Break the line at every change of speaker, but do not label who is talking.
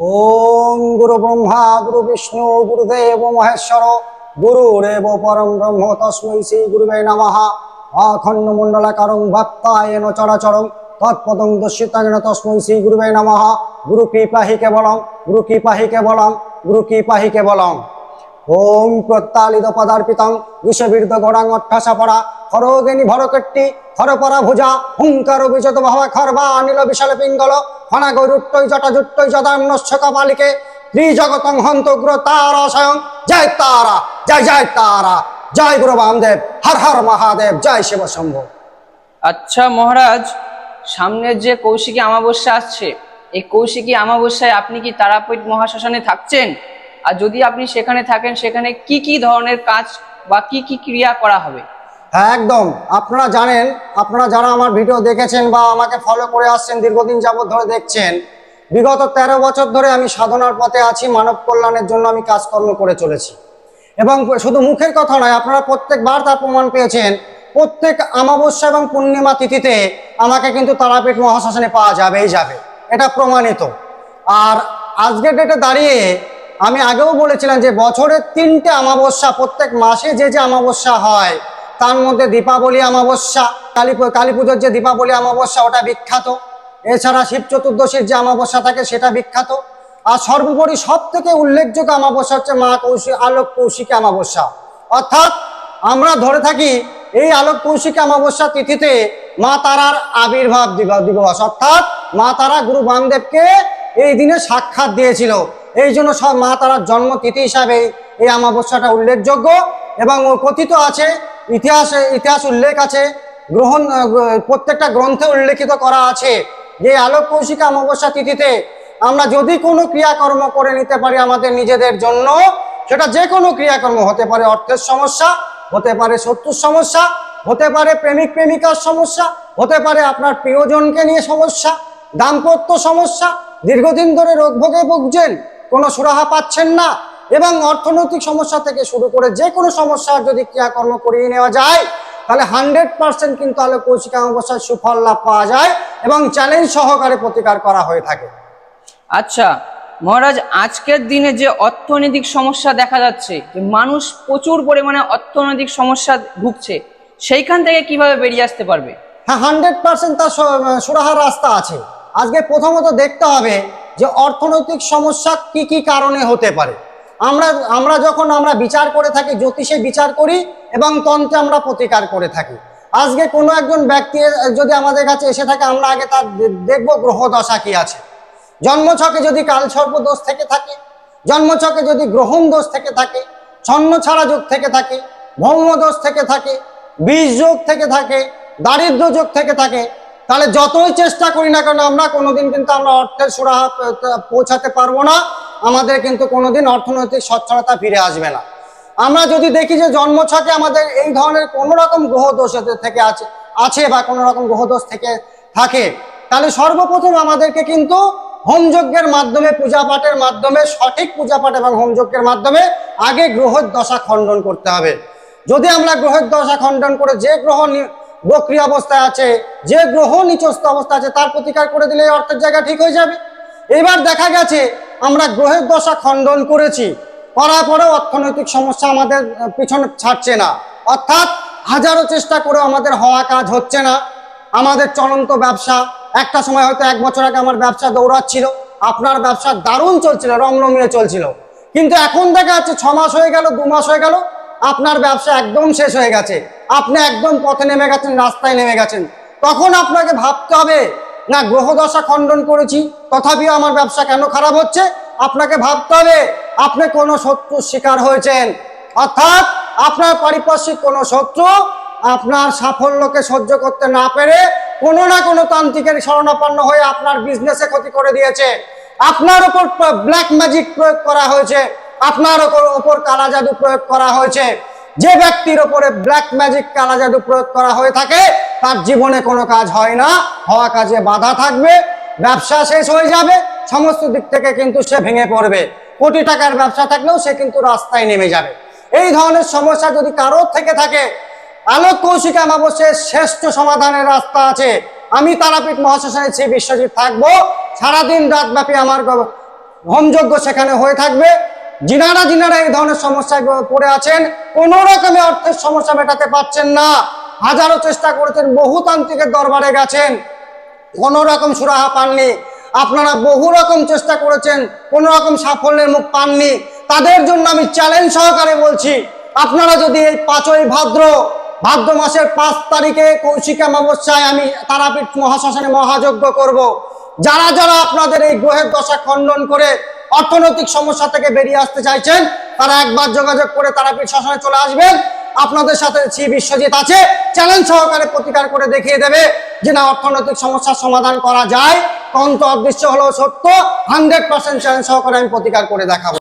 ওম গুরু ব্রহ্মা, গুরু বিষ্ণু, গুরুদেব, মহেশ্বর গুরুরেব পরম ব্রহ্ম, তস্মৈ শ্রী গুরুবে নমঃ। অখণ্ড মণ্ডলাকারং ভক্তায়ন চরাচরং, তৎপদং দর্শিতাঙ্গেন তস্মৈ শ্রী গুরুবে নমঃ। গুরু কৃপাহি কেবলং গুরু কৃপাহি কেবলং গুরু কৃপাহি কেবলং ওম প্রত্যালিত পদার্পিতং বিষবীর্দ গড়াং অট্ঠাসা পড়া হরগেনি ভরকট্টি, হরপরা ভুজা, হুঙ্কার বিজত ভাবা খরবা, নীল বিশাল পিঙ্গল ফনা গৈরুট্টই জটাজুট্টই জদান্নস্য কপালিকে। ত্রিজগতং হন্তগ্র তারা স্বয়ং। জয় তারা, জয় জয় তারা, জয় গুরু বামদেব, হর হর মহাদেব, জয় শিব শম্ভ।
আচ্ছা মহারাজ, সামনের যে কৌশিকী অমাবস্যা আসছে, এই কৌশিকী অমাবস্যায় আপনি কি তারাপীঠ মহাশ্মশানে থাকছেন? আর যদি আপনি সেখানে থাকেন, সেখানে কি কি ধরনের কাজ বা কি কি ক্রিয়া করা হবে?
হ্যাঁ একদম। আপনারা জানেন, আপনারা যারা আমার ভিডিও দেখেছেন বা আমাকে ফলো করে আসছেন, দীর্ঘদিন যাবত ধরে দেখছেন, বিগত তেরো বছর ধরে আমি সাধনার পথে আছি, মানব কল্যাণের জন্য আমি কাজকর্ম করে চলেছি। এবং শুধু মুখের কথা নয়, আপনারা প্রত্যেকবার তার প্রমাণ পেয়েছেন, প্রত্যেক অমাবস্যা এবং পূর্ণিমা তিথিতে আমাকে কিন্তু তারাপীঠ মহাশ্মশানে পাওয়া যাবেই যাবে। এটা প্রমাণিত। আর আজকের ডেটে দাঁড়িয়ে আমি আগেও বলেছিলাম যে বছরের তিনটে অমাবস্যা প্রত্যেক মাসে যে যে অমাবস্যা হয়, তার মধ্যে দীপাবলি অমাবস্যা, কালী কালী পুজোর যে দীপাবলি অমাবস্যা, ওটা বিখ্যাত। এছাড়া শিব চতুর্দশীর যে অমাবস্যা থাকে, সেটা বিখ্যাত। আর সর্বোপরি সব থেকে উল্লেখযোগ্য অমাবস্যা হচ্ছে মা কৌশিক আলোক কৌশিকী অমাবস্যা। অর্থাৎ আমরা ধরে থাকি, এই আলোক কৌশিকী অমাবস্যা তিথিতে মা তারার আবির্ভাব দিব- দিবস, অর্থাৎ মা তারা গুরু বামদেবকে এই দিনে সাক্ষাৎ দিয়েছিল। এই জন্য সব মা তারার জন্মতিথি হিসাবে এই অমাবস্যাটা উল্লেখযোগ্য এবং ও কথিত আছে, ইতিহাসে, ইতিহাস উল্লেখ আছে, গ্রহণ প্রত্যেকটা গ্রন্থে উল্লেখিত করা আছে যে আলোক কৌশিক অমাবস্যা তিথিতে আমরা যদি কোনো ক্রিয়াকর্ম করে নিতে পারি আমাদের নিজেদের জন্য, সেটা যে কোনো ক্রিয়াকর্ম হতে পারে অর্থের সমস্যা, হতে পারে শত্রুর সমস্যা, হতে পারে প্রেমিক প্রেমিকার সমস্যা, হতে পারে আপনার প্রিয়জনকে নিয়ে সমস্যা, দাম্পত্য সমস্যা, দীর্ঘদিন ধরে রোগ ভোগে ভুগছেন কোনো সুরাহা পাচ্ছেন না এবং অর্থনৈতিক সমস্যা থেকে শুরু করে যে কোনো সমস্যার যদি ক্রিয়াকর্ম করিয়ে নেওয়া যায় তাহলে হান্ড্রেড পার্সেন্ট কিন্তু আলো কৌশিক অমাবস্যার সুফল লাভ পাওয়া যায় এবং চ্যালেঞ্জ সহকারে প্রতিকার করা হয়ে থাকে।
আচ্ছা মহারাজ আজকের দিনে যে অর্থনৈতিক সমস্যা দেখা যাচ্ছে যে মানুষ প্রচুর পরিমাণে অর্থনৈতিক সমস্যা ভুগছে সেইখান থেকে কীভাবে বেরিয়ে আসতে পারবে?
হ্যাঁ হান্ড্রেড পার্সেন্ট তার সুরাহার রাস্তা আছে। আজকে প্রথমত দেখতে হবে যে অর্থনৈতিক সমস্যা কি কি কারণে হতে পারে? আমরা আমরা যখন আমরা বিচার করে থাকি, জ্যোতিষে বিচার করি এবং তন্ত্রে আমরা প্রতিকার করে থাকি। আজকে কোনো একজন ব্যক্তি যদি আমাদের কাছে এসে থাকে, আমরা আগে তার দেখব গ্রহ দশা কি আছে। জন্মছকে যদি কালসর্প দোষ থেকে থাকে, জন্মছকে যদি গ্রহণ দোষ থেকে থাকে, ছন্ন ছাড়া যোগ থেকে থাকে, ভৌম দোষ থেকে থাকে, বীজ যোগ থেকে থাকে, দারিদ্র যোগ থেকে থাকে তাহলে যতই চেষ্টা করি না কেন, আমরা কোনোদিন কিন্তু আমরা অর্থের সুরাহা পৌঁছাতে পারব না। আমাদের কিন্তু কোনোদিন অর্থনৈতিক সচ্ছলতা ফিরে আসবে না। আমরা যদি দেখি যে জন্মছকে আমাদের এই ধরনের কোনো রকম গ্রহ দোষ থেকে আছে আছে বা কোনো রকম গ্রহ দোষ থেকে থাকে, তাহলে সর্বপ্রথম আমাদেরকে কিন্তু হোমযজ্ঞের মাধ্যমে পূজা পাঠের মাধ্যমে, সঠিক পূজা পাঠ এবং হোমযজ্ঞের মাধ্যমে আগে গ্রহের দশা খণ্ডন করতে হবে। যদি আমরা গ্রহের দশা খণ্ডন করে যে গ্রহ বক্রিয় অবস্থায় আছে, যে গ্রহ নিচস্ত অবস্থা আছে, তার প্রতিকার করে দিলে অর্থের জায়গা ঠিক হয়ে যাবে। এবার দেখা গেছে, আমরা গ্রহের দশা খণ্ডন করেছি। করার পরেও অর্থনৈতিক সমস্যা আমাদের পিছনে ছাড়ছে না। অর্থাৎ হাজারো চেষ্টা করেও আমাদের হওয়া কাজ হচ্ছে না। আমাদের চলন্ত ব্যবসা, একটা সময় হয়তো এক বছর আগে আমার ব্যবসা দৌড়াচ্ছিল। আপনার ব্যবসা দারুণ চলছিল রমরমিয়ে চলছিল। কিন্তু এখন দেখা যাচ্ছে ছ মাস হয়ে গেল, দু মাস হয়ে গেল, আপনার ব্যবসা একদম শেষ হয়ে গেছে। আপনি একদম পথে নেমে গেছেন, রাস্তায় নেমে গেছেন। তখন আপনাকে ভাবতে হবে, না, গ্রহদশা খণ্ডন করেছি, তথাপিও আমার ব্যবসা কেন খারাপ হচ্ছে? আপনাকে ভাবতে হবে, আপনি কোনো শত্রুর শিকার হয়েছেন। অর্থাৎ আপনার পারিপার্শ্বিক কোনো শত্রু আপনার সাফল্যকে সহ্য করতে না পেরে কোনো না কোনো তান্ত্রিকের শরণাপন্ন হয়ে আপনার বিজনেসে ক্ষতি করে দিয়েছে। আপনার উপর ব্ল্যাক ম্যাজিক প্রয়োগ করা হয়েছে। আপনার উপর কালা জাদু প্রয়োগ করা হয়েছে। যে ব্যক্তির উপরে ব্ল্যাক ম্যাজিক কালা জাদু প্রয়োগ করা হয়ে থাকে, তার জীবনে কোনো কাজ হয় না। হওয়া কাজে বাধা থাকবে, ব্যবসা শেষ হয়ে যাবে, সমস্ত দিক থেকে কিন্তু সে ভেঙে পড়বে। কোটি টাকার ব্যবসা থাকলেও সে কিন্তু রাস্তায় নেমে যাবে। এই ধরনের সমস্যা যদি কারোর থেকে থাকে, আলোক কৌশিক অমাবস্যার শ্রেষ্ঠ সমাধানের রাস্তা আছে। আমি তারাপীঠ মহাশ্মশানে শ্রী বিশ্বজিৎ থাকব। সারাদিন রাত ব্যাপী আমার হোমযজ্ঞ সেখানে হয়ে থাকবে। যিনারা যিনারা এই ধরনের সমস্যায় পড়ে আছেন, কোন রকমের অর্থের সমস্যা মেটাতে পারছেন না। হাজারো চেষ্টা করেছেন বহু তান্ত্রিকের দরবারে গেছেন, কোন রকম সুরাহা পাননি। আপনারা বহু রকম চেষ্টা করেছেন, কোন রকম সাফল্যের মুখ পাননি। তাদের জন্য আমি চ্যালেঞ্জ সহকারে বলছি, আপনারা যদি এই পাঁচই ভাদ্র ভাদ্র মাসের পাঁচ তারিখে কৌশিক অমাবস্যায় আমি তারাপীঠ মহাশ্মশানে মহাযজ্ঞ করব। যারা যারা আপনাদের এই গ্রহের দশা খণ্ডন করে অর্থনৈতিক সমস্যা থেকে বেরিয়ে আসতে চাইছেন, তারা একবার যোগাযোগ করে তারাপীঠ শাসনে চলে আসবেন। আপনাদের সাথে শ্রী বিশ্বজিৎ আছে। চ্যালেঞ্জ সহকারে প্রতিকার করে দেখিয়ে দেবে যে না, অর্থনৈতিক সমস্যার সমাধান করা যায়। তন্ত অদৃশ্য হলেও সত্য। হান্ড্রেড পার্সেন্ট চ্যালেঞ্জ সহকারে আমি প্রতিকার করে দেখাবো।